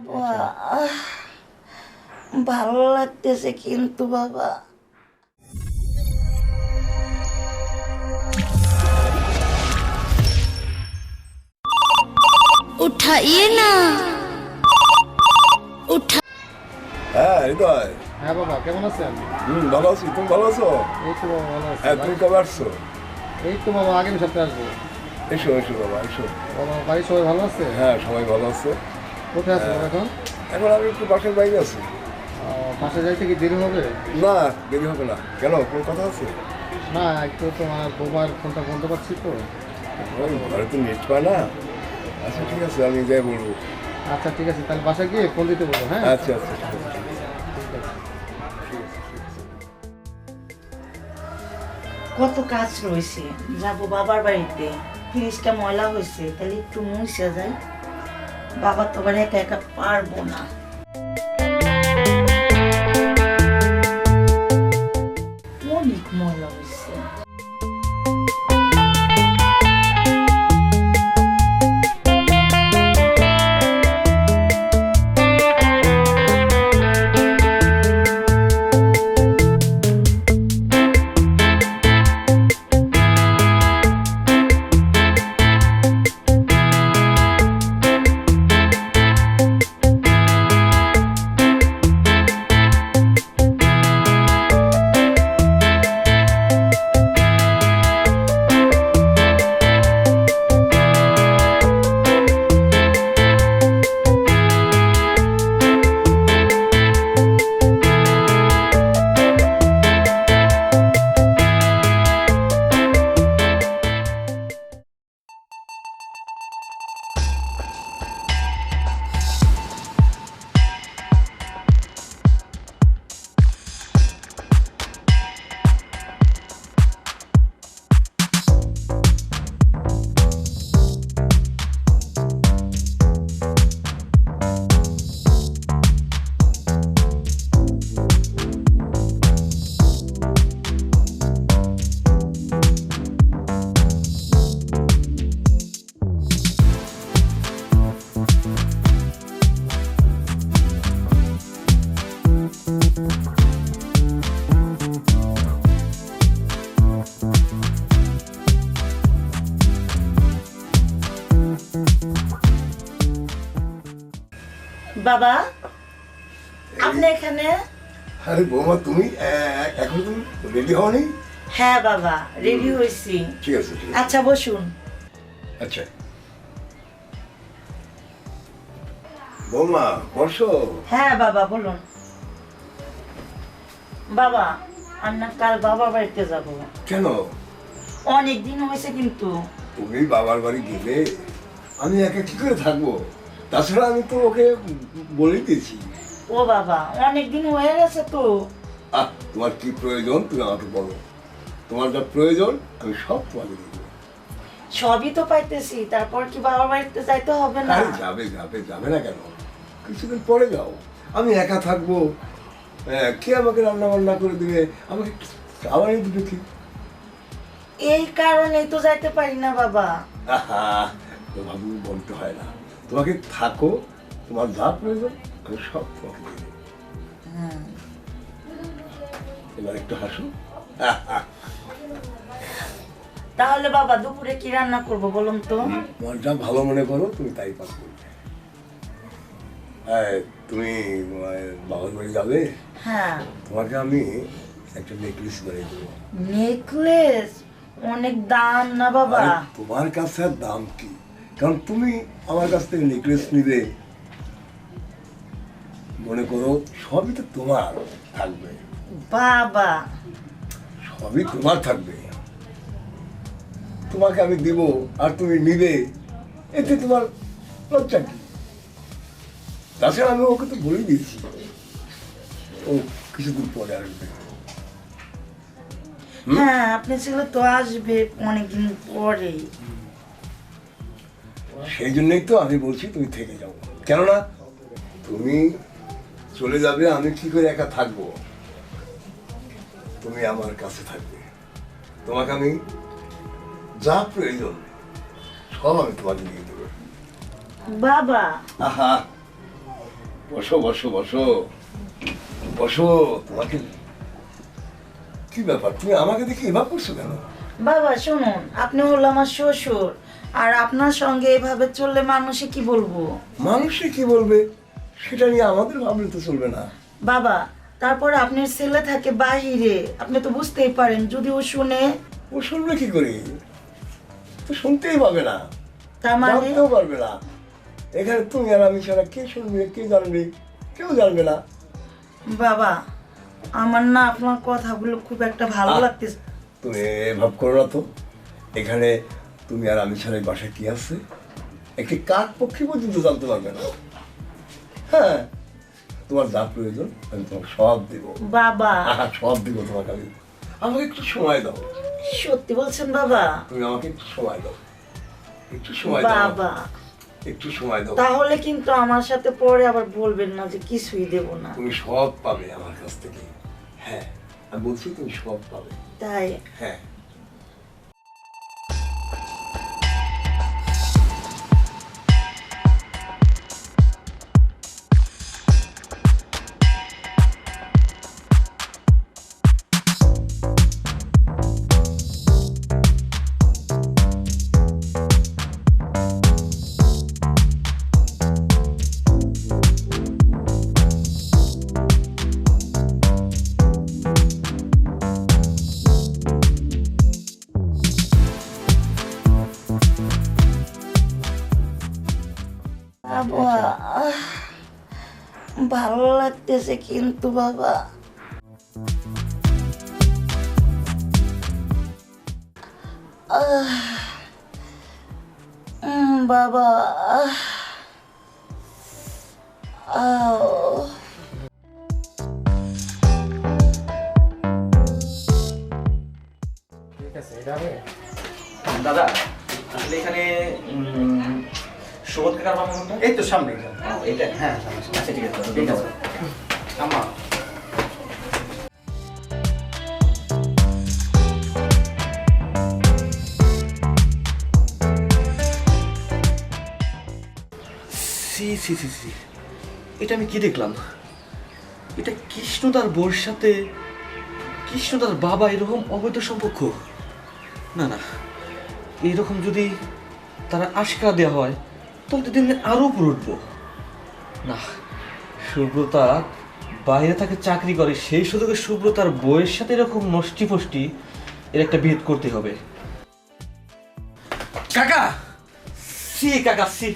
বাবা। আহ, ভালো লাগতেছে কিন্তু বাবা। উঠাইয়ে না। উঠা হ্যাঁ হৃদয়। হ্যাঁ বাবা কেমন আছেন? হুম ভালো আছি। তুমি ভালো আছো? এই তো বাবা ভালো আছি। হ্যাঁ তুমি কবে আসছো? এই তো বাবা আগামী সপ্তাহে আসব। এসো এসো বাবা এসো। বাবা বাড়ির সবাই ভালো আছে? হ্যাঁ সবাই ভালো আছে। কোথায় আছে বাবা এখন? এখন আমি একটু বাসার বাইরে আছি। বাসা যাইতে কি দেরি হবে? না দেরি হবে না। কেন? কোনো কথা আছে? না একটু তোমার বোবার ফোনটা বন্ধ পাচ্ছি তো। ঘরে তো নেট পায় না। আচ্ছা ঠিক আছে আমি যাই বলব। আচ্ছা ঠিক আছে তাহলে বাসা গিয়ে ফোন দিতে বলব হ্যাঁ? আচ্ছা আচ্ছা কত কাজ রয়েছে। যাব বাবার বাড়িতে। ফ্রিজটা ময়লা হয়েছে তাহলে একটু মুছে যায়। বাবা তোমার একা একা পারব না। বাবা আপনি এখানে? আরে বৌমা তুমি এখন তুমি রেডি হওনি? হ্যাঁ বাবা রেডি হয়েছি। ঠিক আছে। আচ্ছা বসুন। আচ্ছা। বৌমা বসো। হ্যাঁ বাবা বলুন। বাবা আমি না কাল বাবার বাড়িতে যাব। কেন? অনেক দিন হয়েছে কিন্তু। তুমি বাবার বাড়ি গেলে আমি একা কি করে থাকব? তাছাড়া আমি তো ওকে বলেই দিয়েছি। ও বাবা অনেক দিন হয়ে গেছে তো। আহ তোমার কি প্রয়োজন? তুমি আমাকে বলো। তোমার যা প্রয়োজন আমি সব তোমাকে দেবো। সবই তো পাইতেছি তারপর কি বাবার বাড়িতে যাইতে হবে না? আরে যাবে যাবে যাবে না কেন? কিছুদিন পরে যাও। আমি একা থাকব। হ্যাঁ, কে আমাকে রান্না বান্না করে দিবে? আমাকে আবার এই দুটো কি এই কারণেই তো যাইতে পারি না বাবা। আহা ভাবু বলতে হয় না। তোমাকে থাকো তোমার যা প্রয়োজন আমি সব তোমাকে দিয়ে দেবো। এবার একটু হাসো। তাহলে বাবা দুপুরে কি রান্না করব বলুন তো? তোমার যা ভালো মনে করো তুমি তাই পাস করবে। হ্যাঁ, তুমি বাবার বাড়ি যাবে? হ্যাঁ। তোমাকে আমি একটা নেকলেস বানিয়ে দেবো। নেকলেস অনেক দাম না বাবা? তোমার কাছে দাম কি? কারণ তুমি আমার কাছ থেকে নেকলেস নিবে। মনে করো সবই তো তোমার থাকবে। বাবা। সবই তোমার থাকবে। তোমাকে আমি দিব আর তুমি নিবে। এতে তোমার লজ্জা কি? তাছাড়া আমি ওকে তো বলে দিয়েছি। ও কিছুদিন পরে আসবে। হ্যাঁ আপনি ছেলে তো আসবে অনেকদিন পরে সেই জন্যই তো আমি বলছি তুমি থেকে যাও। কেননা তুমি চলে যাবে আমি কি করে একা থাকব? তুমি আমার কাছে থাকবে। তোমাকে আমি যা প্রয়োজন সব আমি তোমাকে দিয়ে দেবো। বাবা! আহা! বসো বসো বসো। বসো তোমাকে কি ব্যাপার? তুমি আমাকে দেখে এভাবে করছ কেন? বাবা শুনুন আপনি হলো আমার শ্বশুর। আর আপনার সঙ্গে এভাবে চললে মানুষে কি বলব? মানুষে কি বলবে? সেটা নিয়ে আমাদের ভাবলে তো চলবে না। বাবা তারপর আপনার ছেলে থাকে বাহিরে আপনি তো বুঝতেই পারেন যদি ও শুনে। ও শুনবে কি করে? তো শুনতেই পাবে না। তার মানে? জানতেও পারবে না। এখানে তুমি আর আমি ছাড়া কে শুনবে কে জানবে কেউ জানবে না। বাবা আমার না আপনার কথাগুলো খুব একটা ভালো লাগতেছে। তুমি ভাব করো না তো। এখানে তুমি আর আমি ছাড়া বাসায় কি আছে? একটি কাক পক্ষী পর্যন্ত জানতে পারবে না। হ্যাঁ তোমার যা প্রয়োজন আমি তোমাকে সব দেব। বাবা। সব দিব তোমাকে আমি। আমাকে একটু সময় দাও। সত্যি বলছেন বাবা? তুমি আমাকে একটু সময় দাও। একটু সময় দাও বাবা। একটু সময় দাও। তাহলে কিন্তু আমার সাথে পরে আবার বলবেন না যে কিছুই দেব না। তুমি সব পাবে আমার কাছ থেকে। হ্যাঁ আমি বলছি তুমি সব পাবে। তাই? হ্যাঁ। লাগতেছে কিন্তু বাবা। আহ, উম, বাবা। দাদা আসলে এখানে সুবোধ কাকার বাসা এই তো সামনে এটা হ্যাঁ আচ্ছা ঠিক আছে দাদা, ঠিক আছে। See see see see. এটা আমি কি দেখলাম? এটা কৃষ্ণ তার বোর সাথে, কৃষ্ণ তার বাবা এরকম অবৈধ সম্পর্ক? না না। এইরকম যদি তারা আশকা দেওয়া হয়, তাহলে তো দিন দিন আরও উপরে উঠবো। না সুব্রতা বাইরে থাকে চাকরি করে, সেই সুযোগে সুব্রতার বইয়ের সাথে এরকম নষ্টি ফষ্টি এর একটা ভেদ করতে হবে। কাকা! সি কাকা, সি।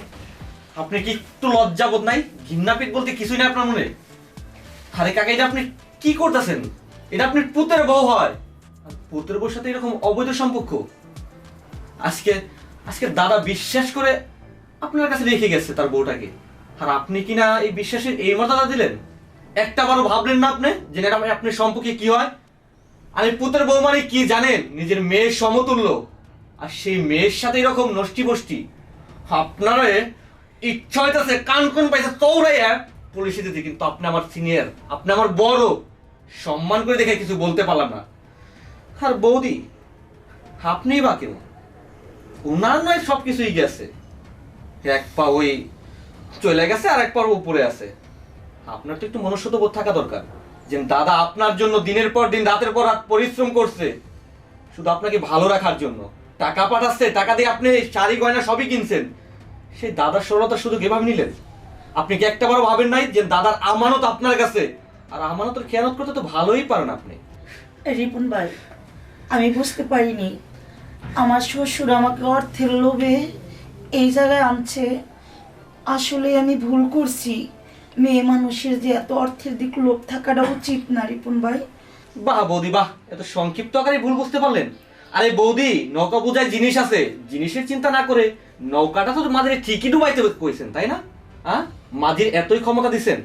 আপনি কি একটু লজ্জা লজ্জাবোধ নাই? ঘিন্নাপিত বলতে কিছুই নাই আপনার মনে? আরে কাকা, এটা আপনি কি করতেছেন? এটা আপনি পুতের বউ হয়। পুতের বউর সাথে এরকম অবৈধ সম্পর্ক? আজকে আজকে দাদা বিশ্বাস করে আপনার কাছে রেখে গেছে তার বউটাকে। আর আপনি কি না এই বিশ্বাসের এই মর্যাদা দিলেন? একটা বারও ভাবলেন না আপনি? যে এটা আপনার সম্পর্কে কি হয়? আমি পুতের বউ মানে কি জানেন? নিজের মেয়ের সমতুল্য। আর সেই মেয়ের সাথে এরকম নষ্টি বষ্টি আপনার ইচ্ছা হইতেছে, কান কোন পাইছে চৌড়াইয়া পুলিশে দিতে, কিন্তু আপনি আমার সিনিয়র আপনি আমার বড়। সম্মান করে দেখে কিছু বলতে পারলাম না। আর বৌদি, আপনিই বা কেন ওনার নয় সব কিছুই গেছে। এক পা ওই চলে গেছে, আর এক পা উপরে আছে। আপনার তো একটু মনুষ্যত্ব বোধ থাকা দরকার। যে দাদা আপনার জন্য দিনের পর দিন, রাতের পর রাত পরিশ্রম করছে, শুধু আপনাকে ভালো রাখার জন্য। টাকা পাঠাচ্ছে, টাকা দিয়ে আপনি শাড়ি, গয়না সবই কিনছেন। সেই দাদার সরলতা শুধু এভাবে নিলেন? আপনি কি একটা বারও ভাবেন নাই যে দাদার আমানত আপনার কাছে? আর আমানতের খেয়ানত করতে তো ভালোই পারেন আপনি। রিপন ভাই, আমি বুঝতে পারিনি। আমার শ্বশুর আমাকে অর্থের লোভে এই জায়গায় আনছে। আসলে আমি ভুল করছি। মেয়ে মানুষের যে এত অর্থের দিক লোভ থাকাটা উচিত না, রিপন ভাই। বাহ, বৌদি, বাহ। এত সংক্ষিপ্ত আকারে ভুল বুঝতে পারলেন। আরে বৌদি, নৌকা পূজায় জিনিস আছে। জিনিসের চিন্তা না করে নৌকাটা তো মাঝে ঠিকই ডুবাইতে কইছেন, তাই না? হ্যাঁ মাঝির এতই ক্ষমতা দিছেন।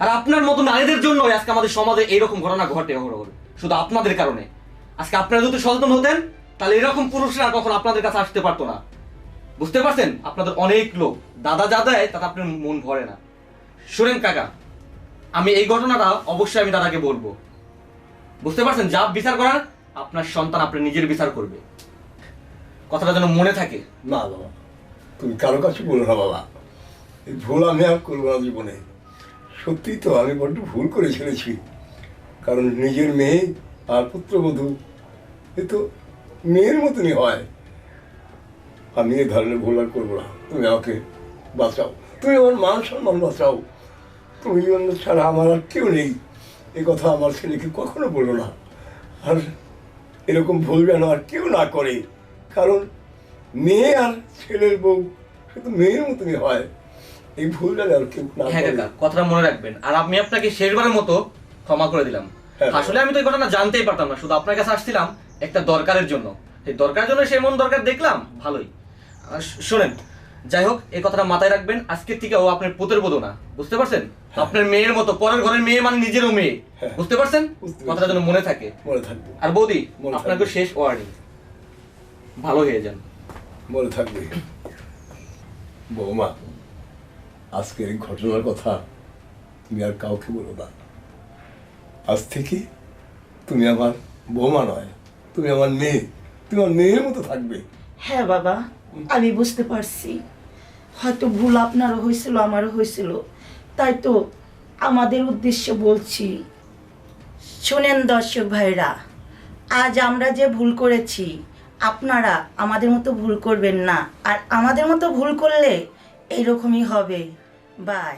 আর আপনার মতো নারীদের জন্য আজকে আমাদের সমাজে এইরকম ঘটনা ঘটে অহরহ শুধু আপনাদের কারণে। আজকে আপনারা যদি সচেতন হতেন, তাহলে এরকম পুরুষরা কখন আপনাদের কাছে আসতে পারতো না। বুঝতে পারছেন? আপনাদের অনেক লোক। দাদা যা দেয়, তাতে আপনার মন ভরে না। শুনেন কাকা, আমি এই ঘটনাটা অবশ্যই আমি দাদাকে বলব। বুঝতে পারছেন? যা বিচার করার, আপনার সন্তান আপনার নিজের বিচার করবে। কথাটা যেন মনে থাকে। না বাবা তুমি কারও কাছে বলো না, বাবা। এই ভুল আমি আর করব না জীবনে। সত্যি তো, আমি বড্ড ভুল করে ফেলেছি কারণ নিজের মেয়ে আর পুত্রবধূ, এ তো মেয়ের মতনই হয়। আমি এ ধরনের ভুল আর করব না। তুমি আমাকে বাঁচাও। তুমি আমার মান সম্মান বাঁচাও। অন্য ছাড়া আমার আর কেউ নেই। এ কথা আমার ছেলেকে কখনো বলো না। আর এরকম ভুল যেন আর কেউ না করে। কারণ মেয়ে আর ছেলের বউ সে তো মেয়ের মতনই হয়। এই ভুল যেন আর কেউ না হ্যাঁ কাকা কথাটা মনে রাখবেন। আর আমি আপনাকে শেষবারের মতো ক্ষমা করে দিলাম। হ্যাঁ। আসলে আমি তো এই ঘটনা জানতেই পারতাম না। শুধু আপনার কাছে আসছিলাম একটা দরকারের জন্য। সেই দরকারের জন্য সেই মন দরকার দেখলাম? ভালোই। আর শোনেন যাই হোক এই কথাটা মাথায় রাখবেন আজকের থেকে ও আপনার পুতের বোধ না বুঝতে পারছেন? আপনার মেয়ের মতো পরের ঘরের মেয়ে মানে নিজেরও মেয়ে হ্যাঁ। বুঝতে পারছেন? কথাটা যেন মনে থাকে। মনে থাকবে। আর বৌদি আপনাকে শেষ ওয়ার্নিং। ভালো হয়ে যান। মনে থাকবে। বৌমা আজকের এই ঘটনার কথা তুমি আর কাউকে বলো না। আজ থেকে তুমি আমার বৌমা নয় তুমি আমার মেয়ে তুমি আমার মেয়ের মতো থাকবে। হ্যাঁ বাবা, আমি বুঝতে পারছি। হয়তো ভুল আপনারও হয়েছিল, আমারও হয়েছিল। তাই তো আমাদের উদ্দেশ্য বলছি, শোনেন দর্শক ভাইরা আজ আমরা যে ভুল করেছি, আপনারা আমাদের মতো ভুল করবেন না। আর আমাদের মতো ভুল করলে এইরকমই হবে। বাই